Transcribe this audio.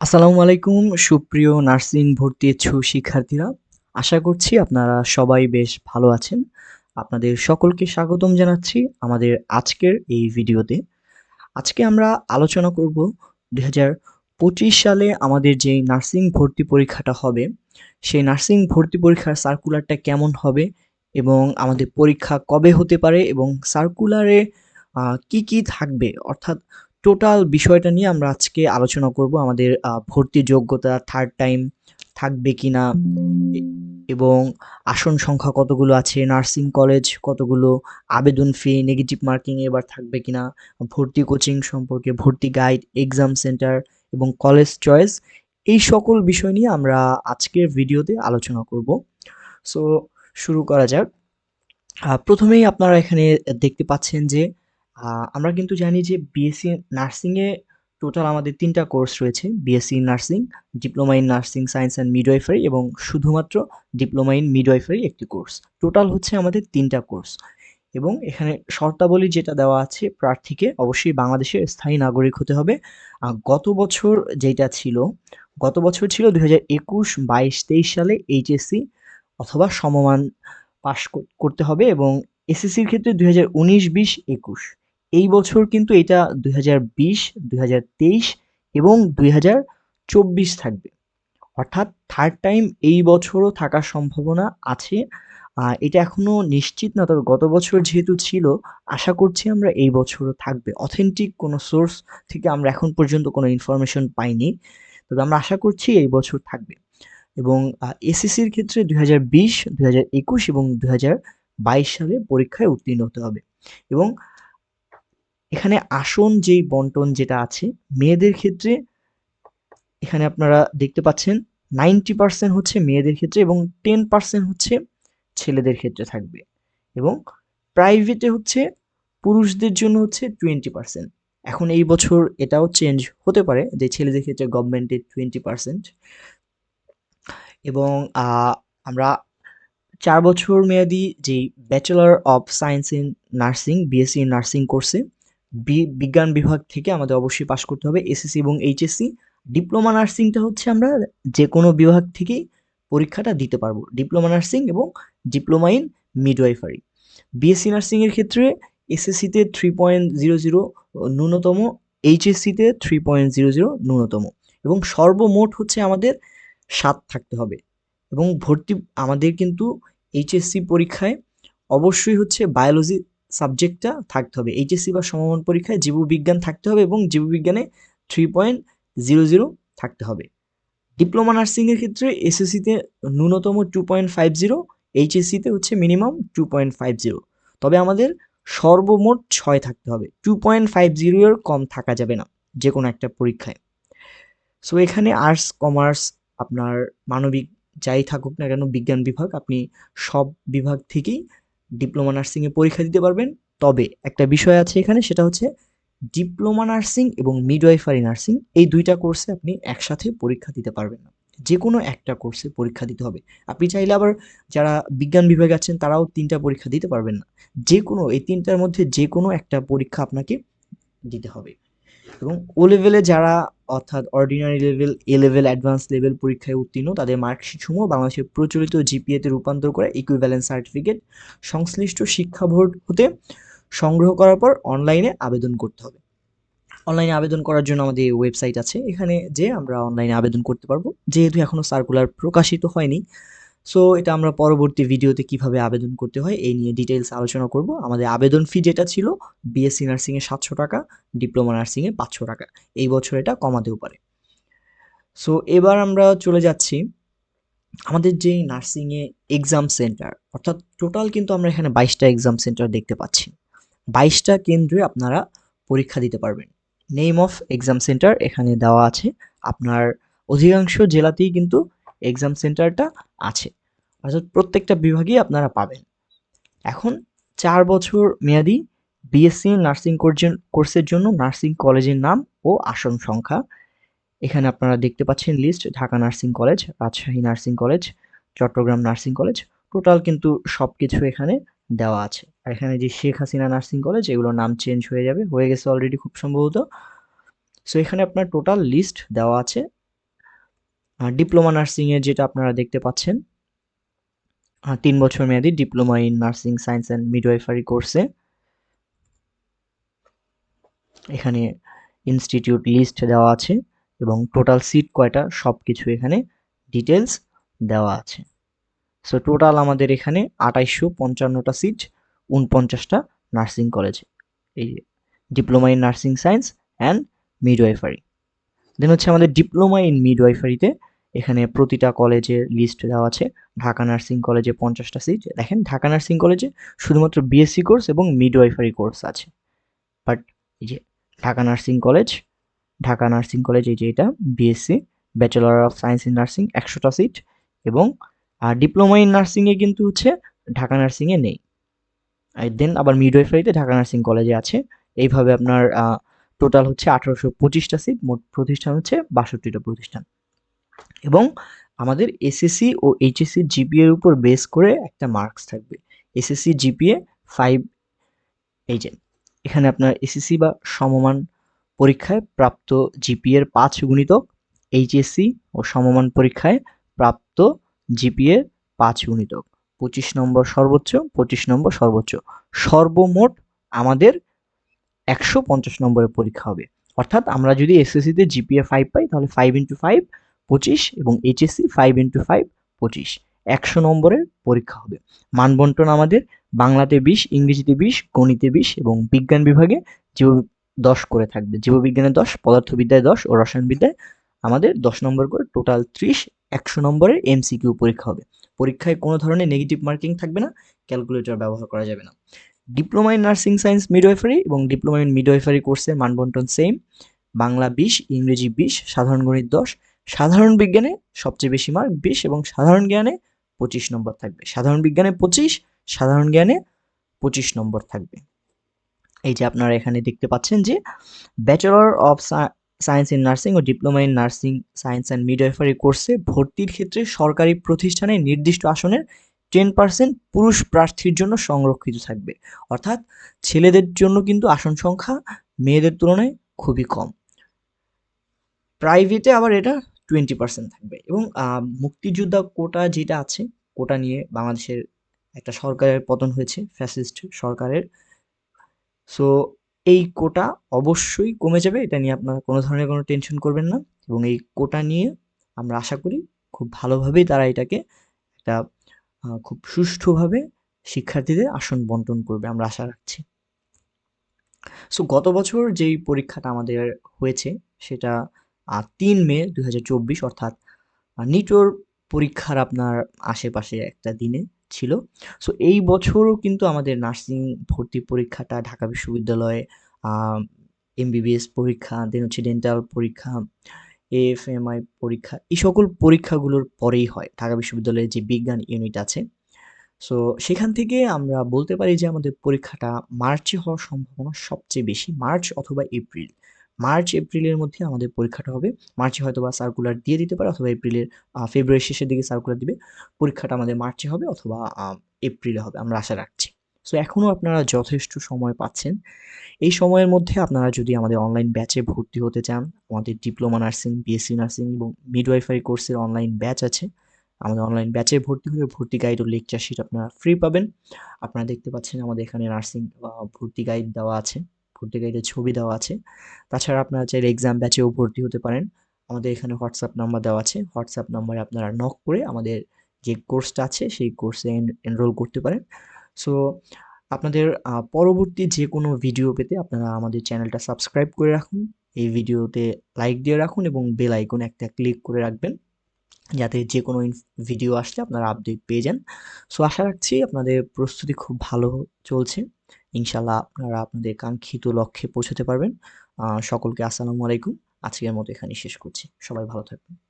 আসসালামু আলাইকুম, সুপ্রিয় নার্সিং ভর্তি ইচ্ছু শিক্ষার্থীরা। আশা করছি আপনারা সবাই বেশ ভালো আছেন। আপনাদের সকলকে স্বাগতম জানাচ্ছি আমাদের আজকের এই ভিডিওতে। আজকে আমরা আলোচনা করব দুই হাজার পঁচিশ সালে আমাদের যে নার্সিং ভর্তি পরীক্ষাটা হবে, সেই নার্সিং ভর্তি পরীক্ষার সার্কুলারটা কেমন হবে এবং আমাদের পরীক্ষা কবে হতে পারে এবং সার্কুলারে কি কি থাকবে? অর্থাৎ টোটাল বিষয়টা নিয়ে আমরা আজকে আলোচনা করব আমাদের ভর্তি যোগ্যতা থার্ড টাইম থাকবে কি না এবং আসন সংখ্যা কতগুলো আছে নার্সিং কলেজ কতগুলো, আবেদন ফি নেগেটিভ মার্কিং এবার থাকবে কিনা, ভর্তি কোচিং সম্পর্কে, ভর্তি গাইড এক্সাম সেন্টার এবং কলেজ চয়েস এই সকল বিষয় নিয়ে আমরা আজকের ভিডিওতে আলোচনা করব। সো শুরু করা যাক। প্রথমেই আপনারা এখানে দেখতে পাচ্ছেন যে আমরা কিন্তু জানি যে বিএসসি নার্সিংয়ে টোটাল আমাদের তিনটা কোর্স রয়েছে BSc nursing diploma in nursing science and midwifery এবং শুধুমাত্র ডিপ্লোমা ইন মিডওয়াইফারি একটি কোর্স টোটাল হচ্ছে আমাদের তিনটা কোর্স এবং এখানে শর্তাবলী যেটা দেওয়া আছে প্রার্থীকে, অবশ্যই বাংলাদেশের স্থায়ী নাগরিক হতে হবে। গত বছর যেটা ছিল, গত বছর ছিল দুই হাজার একুশ বাইশ তেইশ সালে এইচএসসি অথবা সমমান পাশ করতে হবে এবং এসএসসির ক্ষেত্রে দুই হাজার উনিশ, বিশ, একুশ। এই বছর কিন্তু এটা দুই হাজার বিশ হাজার তেইশ এবং দুই হাজার চব্বিশ থাকবে। অর্থাৎ থার্ড টাইম এই বছরও থাকার সম্ভাবনা আছে। এটা এখনও নিশ্চিত না, তবে গত বছর যেহেতু ছিল, আশা করছি আমরা এই বছরও থাকবে। অথেন্টিক কোনো সোর্স থেকে আমরা এখন পর্যন্ত কোনো ইনফরমেশন পাইনি, তবে আমরা আশা করছি এই বছর থাকবে। এবং এসএসসির ক্ষেত্রে দুই হাজার বিশ হাজার একুশ এবং দুই হাজার বাইশ সালে পরীক্ষায় উত্তীর্ণ হতে হবে। এবং এখানে আসন যেই বন্টন যেটা আছে, মেয়েদের ক্ষেত্রে এখানে আপনারা দেখতে পাচ্ছেন নাইনটি পার্সেন্ট হচ্ছে মেয়েদের ক্ষেত্রে এবং টেন পার্সেন্ট হচ্ছে ছেলেদের ক্ষেত্রে থাকবে এবং প্রাইভেটে হচ্ছে পুরুষদের জন্য হচ্ছে টোয়েন্টি পার্সেন্ট। এখন এই বছর এটাও চেঞ্জ হতে পারে যে ছেলেদের ক্ষেত্রে গভর্নমেন্টের টোয়েন্টি পার্সেন্ট এবং আমরা চার বছর মেয়াদি যেই bachelor of science in nursing BSc in nursing কোর্সে বিজ্ঞান বিভাগ থেকে আমাদের অবশ্যই পাশ করতে হবে, এসএসসি এবং এইচএসসি। ডিপ্লোমা নার্সিংটা হচ্ছে আমরা যে কোনো বিভাগ থেকেই পরীক্ষাটা দিতে পারব, ডিপ্লোমা নার্সিং এবং ডিপ্লোমা ইন মিডওয়াইফারি। বিএসসি নার্সিংয়ের ক্ষেত্রে এসএসসিতে থ্রি পয়েন্ট জিরো জিরো ন্যূনতম এইচএসসিতে থ্রি পয়েন্ট জিরো জিরো ন্যূনতম এবং সর্বমোট হচ্ছে আমাদের সাত থাকতে হবে এবং ভর্তি, আমাদের কিন্তু এইচএসসি পরীক্ষায় অবশ্যই হচ্ছে বায়োলজি সাবজেক্টটা থাকতে হবে। এইচএসসি বা সমমান পরীক্ষায় জীববিজ্ঞান থাকতে হবে এবং জীববিজ্ঞানে থ্রি পয়েন্ট জিরো জিরো থাকতে হবে। ডিপ্লোমা নার্সিংয়ের ক্ষেত্রে এসএসসিতে ন্যূনতম টু পয়েন্ট ফাইভ জিরো এইচএসসিতে হচ্ছে minimum two point five zero তবে আমাদের সর্বমোট ছয় থাকতে হবে। টু পয়েন্ট ফাইভ জিরোর কম থাকা যাবে না যে কোনো একটা পরীক্ষায়। সো এখানে আর্টস কমার্স আপনার মানবিক যাই থাকুক না কেন, বিজ্ঞান বিভাগ, আপনি সব বিভাগ থেকেই ডিপ্লোমা নার্সিংয়ে পরীক্ষা দিতে পারবেন। তবে একটা বিষয় আছে এখানে, সেটা হচ্ছে ডিপ্লোমা নার্সিং এবং মিডওয়াইফারি নার্সিং, এই দুইটা কোর্সে আপনি একসাথে পরীক্ষা দিতে পারবেন না। যে কোনো একটা কোর্সে পরীক্ষা দিতে হবে। আপনি চাইলে আবার যারা বিজ্ঞান বিভাগে আছেন, তারাও তিনটা পরীক্ষা দিতে পারবেন না। যে কোনো এই তিনটার মধ্যে যে কোনো একটা পরীক্ষা আপনাকে দিতে হবে। এবং ও লেভেলে যারা অর্থাৎ ordinary level A level advance level পরীক্ষায় উত্তীর্ণ, তাদের মার্কশিট সমূহ বাংলাদেশের প্রচলিত জিপিএতে রূপান্তর করে ইকুইভ্যালেন্স সার্টিফিকেট সংশ্লিষ্ট শিক্ষা বোর্ড হতে সংগ্রহ করার পর অনলাইনে আবেদন করতে হবে। অনলাইনে আবেদন করার জন্য আমাদের ওয়েবসাইট আছে। এখানে যে আমরা অনলাইনে আবেদন করতে পারব। যেহেতু এখনও সার্কুলার প্রকাশিত হয়নি সো এটা আমরা পরবর্তী ভিডিওতে কীভাবে আবেদন করতে হয়, এই নিয়ে ডিটেলস আলোচনা করব। আমাদের আবেদন ফি যেটা ছিল বিএসসি নার্সিংয়ে সাতশো টাকা ডিপ্লোমা নার্সিংয়ে পাঁচশো টাকা। এই বছর এটা কমাতেও পারে। সো এবার আমরা চলে যাচ্ছি। আমাদের যেই নার্সিংয়ে এক্সাম সেন্টার অর্থাৎ টোটাল কিন্তু আমরা এখানে বাইশটা এক্সাম সেন্টার দেখতে পাচ্ছি। বাইশটা কেন্দ্রে আপনারা পরীক্ষা দিতে পারবেন। নেম অফ এক্সাম সেন্টার এখানে দেওয়া আছে। আপনার অধিকাংশ জেলাতেই কিন্তু এক্সাম সেন্টারটা আছে। অর্থাৎ প্রত্যেকটা বিভাগেই আপনারা পাবেন। এখন চার বছর মেয়াদি বিএসসি নার্সিং কোর্সের জন্য নার্সিং কলেজের নাম ও আসন সংখ্যা। এখানে আপনারা দেখতে পাচ্ছেন list Dhaka nursing college Rajshahi nursing college Chittagong nursing college total কিন্তু সব কিছু এখানে দেওয়া আছে। আর এখানে যে শেখ হাসিনা নার্সিং কলেজ এগুলোর নাম চেঞ্জ হয়ে যাবে। হয়ে গেছে অলরেডি খুব সম্ভবত। সো এখানে আপনার টোটাল লিস্ট দেওয়া আছে। ডিপ্লোমা নার্সিংয়ে যেটা আপনারা দেখতে পাচ্ছেন তিন বছর মেয়াদী diploma in nursing science and midwifery কোর্সে এখানে ইনস্টিটিউট লিস্ট দেওয়া আছে এবং টোটাল সিট কয়টা সব কিছু এখানে ডিটেলস দেওয়া আছে। সো টোটাল আমাদের এখানে আঠাইশশো পঞ্চান্নটা সিট উনপঞ্চাশটা নার্সিং কলেজে এই diploma in nursing science and midwifery then হচ্ছে আমাদের ডিপ্লোমা ইন মিডওয়াইফারিতে এখানে প্রতিটা কলেজের লিস্ট দেওয়া আছে। ঢাকা নার্সিং কলেজে পঞ্চাশটা সিট দেখেন, ঢাকা নার্সিং কলেজে শুধুমাত্র বিএসসি কোর্স এবং মিডওয়াইফারি কোর্স আছে। বাট এই যে Dhaka nursing college Dhaka nursing college এই যে এটা BSc bachelor of science in nursing একশোটা সিট এবং, আর ডিপ্লোমা ইন নার্সিংয়ে কিন্তু হচ্ছে ঢাকা নার্সিংয়ে নেই। দেন আবার মিডওয়াইফারিতে ঢাকা নার্সিং কলেজে আছে। এইভাবে আপনার টোটাল হচ্ছে আঠারোশো পঁচিশটা সিট মোট প্রতিষ্ঠান হচ্ছে বাষট্টিটা প্রতিষ্ঠান। এবং আমাদের এসএসসি ও এইচএসসি জিপিএ এর উপর বেস করে একটা মার্কস থাকবে। এসএসসি জিপিএ ফাইভ এই এখানে আপনার এসএসসি বা সমমান পরীক্ষায় প্রাপ্ত জিপিএ এর পাঁচ গুণিতক এইচএসসি ও সমমান পরীক্ষায় প্রাপ্ত জিপিএ এর পাঁচ গুণিতক। পঁচিশ নম্বর সর্বোচ্চ, পঁচিশ নম্বর সর্বোচ্চ। সর্বমোট আমাদের একশো পঞ্চাশ নম্বরের পরীক্ষা হবে। অর্থাৎ আমরা যদি এসএসসিতে জিপিএ ফাইভ পাই, তাহলে ফাইভ ইন্টু ফাইভ পঁচিশ এবং এইচএসসি ফাইভ ইন্টু ফাইভ পঁচিশ। একশো নম্বরের পরীক্ষা হবে। মানবন্টন আমাদের বাংলাতে বিশ, ইংরেজিতে বিশ, গণিতে বিশ এবং বিজ্ঞান বিভাগে জীব দশ করে থাকবে। জীববিজ্ঞানে দশ, পদার্থবিদ্যায় দশ ও রসায়নবিদ্যায় আমাদের দশ নম্বর করে টোটাল ত্রিশ, একশো নম্বরের এমসিকিউ পরীক্ষা হবে। পরীক্ষায় কোনো ধরনের নেগেটিভ মার্কিং থাকবে না ক্যালকুলেটর ব্যবহার করা যাবে না। Diploma in nursing science midwifery এবং ডিপ্লোমা ইন মিডওয়াইফারি কোর্সের মানবন্টন সেম বাংলা বিশ, ইংরেজি বিশ, সাধারণ গণিত দশ সাধারণ বিজ্ঞানে সবচেয়ে বেশি মার্ক বিশ এবং সাধারণ জ্ঞানে পঁচিশ নম্বর থাকবে। সাধারণ বিজ্ঞানে পঁচিশ, সাধারণ জ্ঞানে পঁচিশ নম্বর থাকবে। এই যে আপনারা এখানে দেখতে পাচ্ছেন যে bachelor of science in nursing O diploma in nursing science and midwifery কোর্সে ভর্তির ক্ষেত্রে সরকারি প্রতিষ্ঠানে নির্দিষ্ট আসনের টেন পার্সেন্ট পুরুষ প্রার্থীর জন্য সংরক্ষিত থাকবে। অর্থাৎ ছেলেদের জন্য কিন্তু আসন সংখ্যা মেয়েদের তুলনায় খুবই কম। প্রাইভেটে আবার এটা টোয়েন্টি পার্সেন্ট থাকবে। এবং মুক্তিযোদ্ধা কোটা যেটা আছে, কোটা নিয়ে বাংলাদেশের একটা সরকারের পতন হয়েছে ফ্যাসিস্ট সরকারের। সো এই কোটা অবশ্যই কমে যাবে, এটা নিয়ে আপনারা কোনো ধরনের কোনো টেনশন করবেন না। এবং এই কোটা নিয়ে আমরা আশা করি খুব ভালোভাবেই তারা এটাকে একটা খুব সুষ্ঠুভাবে শিক্ষার্থীদের আসন বন্টন করবে, আমরা আশা রাখছি। সো গত বছর যেই পরীক্ষাটা আমাদের হয়েছে, সেটা তিন মে দু হাজার চব্বিশ, অর্থাৎ নিটোর পরীক্ষার আপনার আশেপাশে একটা দিনে ছিল। সো এই বছরও কিন্তু আমাদের নার্সিং ভর্তি পরীক্ষাটা ঢাকা বিশ্ববিদ্যালয়ে এমবিবিএস পরীক্ষা দেন হচ্ছে ডেন্টাল পরীক্ষা এএফএমআই পরীক্ষা, এই সকল পরীক্ষাগুলোর পরেই হয়। ঢাকা বিশ্ববিদ্যালয়ের যে বিজ্ঞান ইউনিট আছে। সো সেখান থেকে আমরা বলতে পারি যে আমাদের পরীক্ষাটা মার্চে হওয়ার সম্ভাবনা সবচেয়ে বেশি, মার্চ অথবা এপ্রিল। মার্চ, এপ্রিলের মধ্যে আমাদের পরীক্ষাটা হবে। মার্চে হয়তো বা সার্কুলার দিয়ে দিতে পারে অথবা এপ্রিলের ফেব্রুয়ারি শেষের দিকে সার্কুলার দিবে। পরীক্ষাটা আমাদের মার্চে হবে অথবা এপ্রিলে হবে, আমরা আশা রাখছি। সো এখনও আপনারা যথেষ্ট সময় পাচ্ছেন। এই সময়ের মধ্যে আপনারা যদি আমাদের অনলাইন ব্যাচে ভর্তি হতে চান, আমাদের ডিপ্লোমা নার্সিং বিএসসি নার্সিং এবং মিডওয়াইফারি কোর্সের অনলাইন ব্যাচ আছে, আমাদের অনলাইন ব্যাচে ভর্তি হলে ভর্তি গাইড ও লেকচার শিট আপনারা ফ্রি পাবেন। আপনারা দেখতে পাচ্ছেন আমাদের এখানে নার্সিং ভর্তি গাইড দেওয়া আছে। ভর্তি গাইডের ছবি দেওয়া আছে। তাছাড়া আপনারা চাইলে এক্সাম ব্যাচেও ভর্তি হতে পারেন। আমাদের এখানে হোয়াটসঅ্যাপ নাম্বার দেওয়া আছে। হোয়াটসঅ্যাপ নাম্বারে আপনারা নক করে আমাদের যে কোর্সটা আছে, সেই কোর্সে এনরোল করতে পারেন। সো আপনাদের পরবর্তী যে কোনো ভিডিও পেতে আপনারা আমাদের চ্যানেলটা সাবস্ক্রাইব করে রাখুন। এই ভিডিওতে লাইক দিয়ে রাখুন এবং বেল আইকন একটা ক্লিক করে রাখবেন। যাতে যে কোনো ভিডিও আসলে আপনারা আপডেট পেয়ে যান। সো আশা রাখছি আপনাদের প্রস্তুতি খুব ভালো চলছে। ইনশাল্লাহ আপনারা আপনাদের কাঙ্ক্ষিত লক্ষ্যে পৌঁছাতে পারবেন। সকলকে আসসালামু আলাইকুম। আজকের মতো এখানে শেষ করছি। সবাই ভালো থাকবেন।